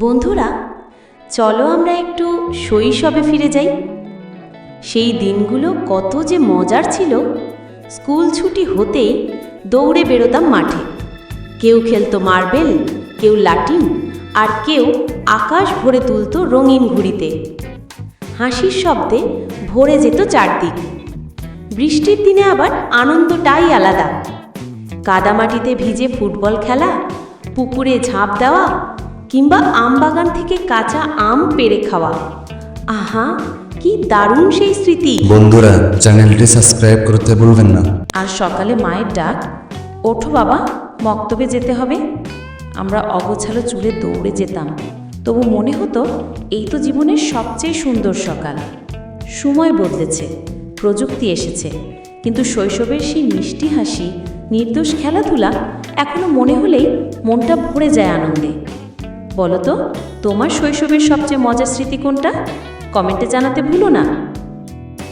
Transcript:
বন্ধুরা, চলো আমরা একটু শৈশবে ফিরে যাই। সেই দিনগুলো কত যে মজার ছিল। স্কুল ছুটি হতেই দৌড়ে বেরোতাম মাঠে। কেউ খেলতো মার্বেল, কেউ লাটিম আর কেউ আকাশ ভরে তুলতো রঙিন ঘুড়িতে। হাসির শব্দে ভরে যেত চারদিক। বৃষ্টির দিনে আবার আনন্দটাই আলাদা। কাদামাটিতে ভিজে ফুটবল খেলা, পুকুরে ঝাঁপ দেওয়া কিংবা আম বাগান থেকে কাঁচা আম পেড়ে খাওয়া। আহা কি দারুণ সেই স্মৃতি। বন্ধুরা চ্যানেলটি সাবস্ক্রাইব করতে ভুলবেন না। আর সকালে মায়ের ডাক। ওঠো বাবা মক্তবে যেতে হবে। আমরা অগোছালো চুলে দৌড়ে যেতাম। তবু মনে হতো এই তো জীবনের সবচেয়ে সুন্দর সকাল। সময় বদলেছে প্রযুক্তি এসেছে। কিন্তু শৈশবের সেই মিষ্টি হাসি নির্দোষ খেলাধুলা এখনও মনে হলেই মনটা ভরে যায় আনন্দে। বলো তো তোমার শৈশবের সবচেয়ে মজার স্মৃতি কোনটা? কমেন্টে জানাতে ভুলো না।